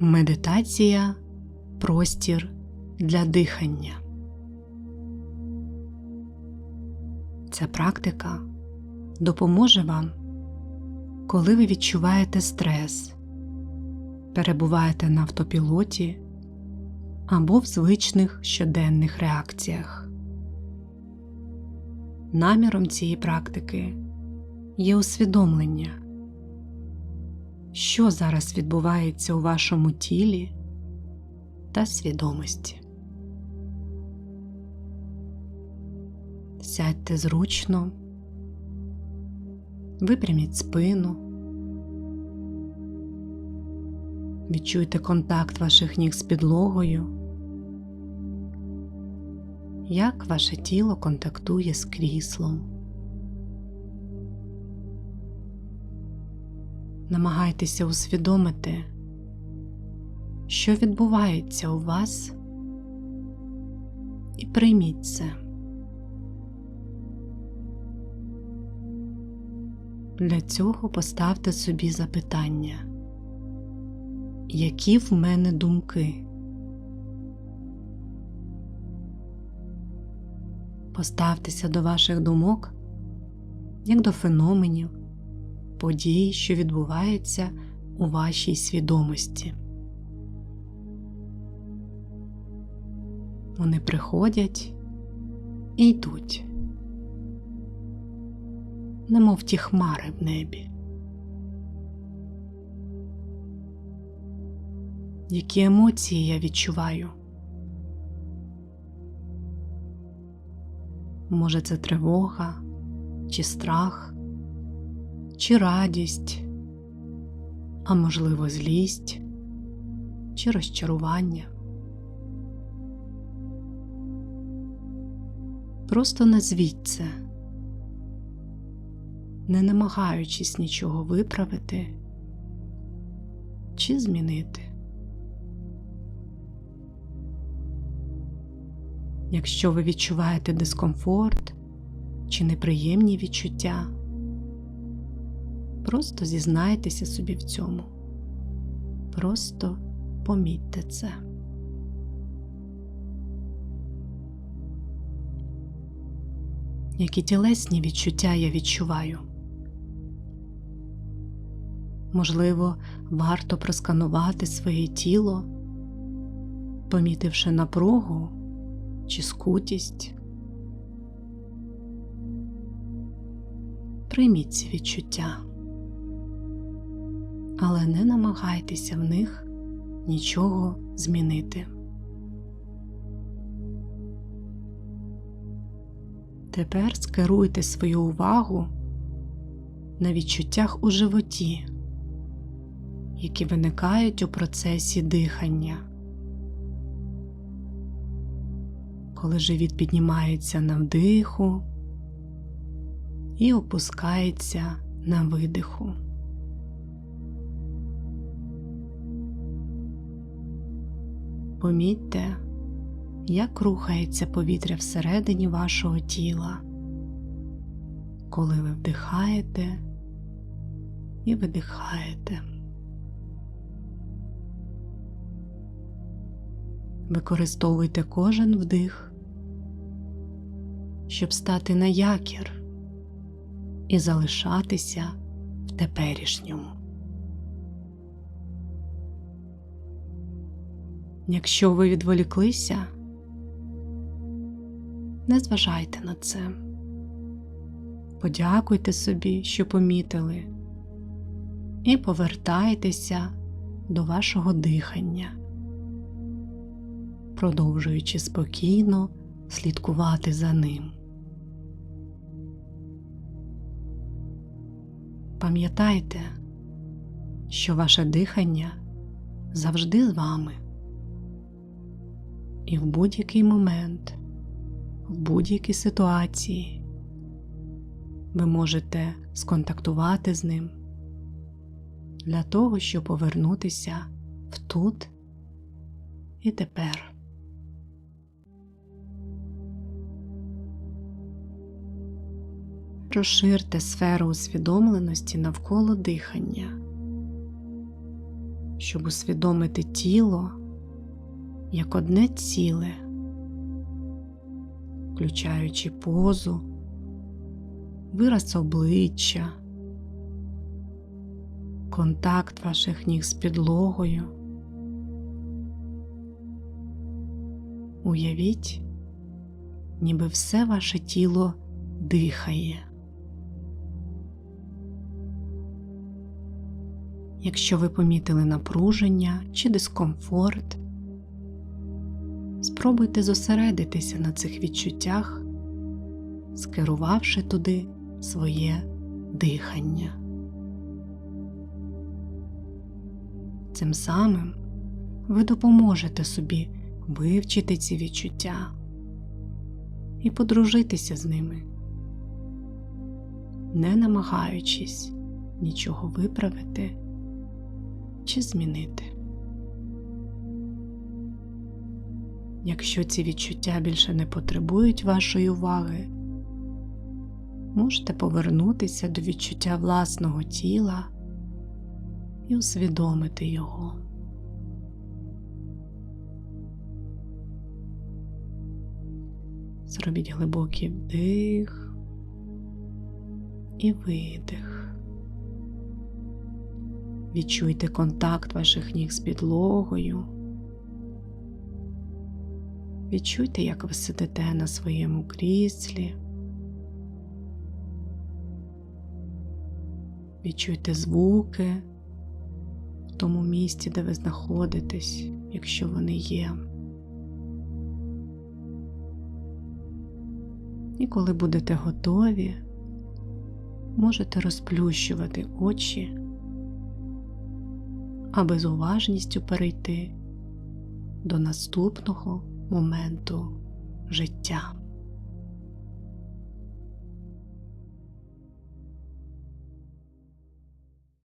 Медитація простір для дихання. Ця практика допоможе вам, коли ви відчуваєте стрес, перебуваєте на автопілоті або в звичних щоденних реакціях. Наміром цієї практики є усвідомлення, що зараз відбувається у вашому тілі та свідомості. Сядьте зручно, випряміть спину, відчуйте контакт ваших ніг з підлогою, як ваше тіло контактує з кріслом. Намагайтеся усвідомити, що відбувається у вас, і прийміть це. Для цього поставте собі запитання, які в мене думки. Поставтеся до ваших думок як до феноменів, подій, що відбуваються у вашій свідомості. Вони приходять і йдуть, немов ті хмари в небі. Які емоції я відчуваю? Може, це тривога, чи страх, чи радість, а можливо, злість, чи розчарування. Просто назвіть це, не намагаючись нічого виправити чи змінити. Якщо ви відчуваєте дискомфорт чи неприємні відчуття, просто зізнайтеся собі в цьому, просто помітьте це. Які тілесні відчуття я відчуваю. Можливо, варто просканувати своє тіло, помітивши напругу чи скутість. Прийміть ці відчуття, але не намагайтеся в них нічого змінити. Тепер скеруйте свою увагу на відчуттях у животі, які виникають у процесі дихання. Коли живіт піднімається на вдиху і опускається на видиху. Помітьте, як рухається повітря всередині вашого тіла, коли ви вдихаєте і видихаєте. Використовуйте кожен вдих, щоб стати на якір і залишатися в теперішньому. Якщо ви відволіклися, не зважайте на це. Подякуйте собі, що помітили, і повертайтеся до вашого дихання, продовжуючи спокійно слідкувати за ним. Пам'ятайте, що ваше дихання завжди з вами, і в будь-який момент в будь-якій ситуації ви можете сконтактувати з ним для того, щоб повернутися в тут і тепер. Розширте сферу усвідомленості навколо дихання. щоб усвідомити тіло як одне ціле, включаючи позу, вираз обличчя, контакт ваших ніг з підлогою. Уявіть, ніби все ваше тіло дихає. Якщо ви помітили напруження чи дискомфорт, спробуйте зосередитися на цих відчуттях, скерувавши туди своє дихання. Цим самим ви допоможете собі вивчити ці відчуття і подружитися з ними, не намагаючись нічого виправити чи змінити. Якщо ці відчуття більше не потребують вашої уваги, можете повернутися до відчуття власного тіла і усвідомити його. Зробіть глибокий вдих і видих. Відчуйте контакт ваших ніг з підлогою. Відчуйте, як ви сидите на своєму кріслі. Відчуйте звуки в тому місці, де ви знаходитесь, якщо вони є. І коли будете готові, можете розплющувати очі, аби з уважністю перейти до наступного моменту життя.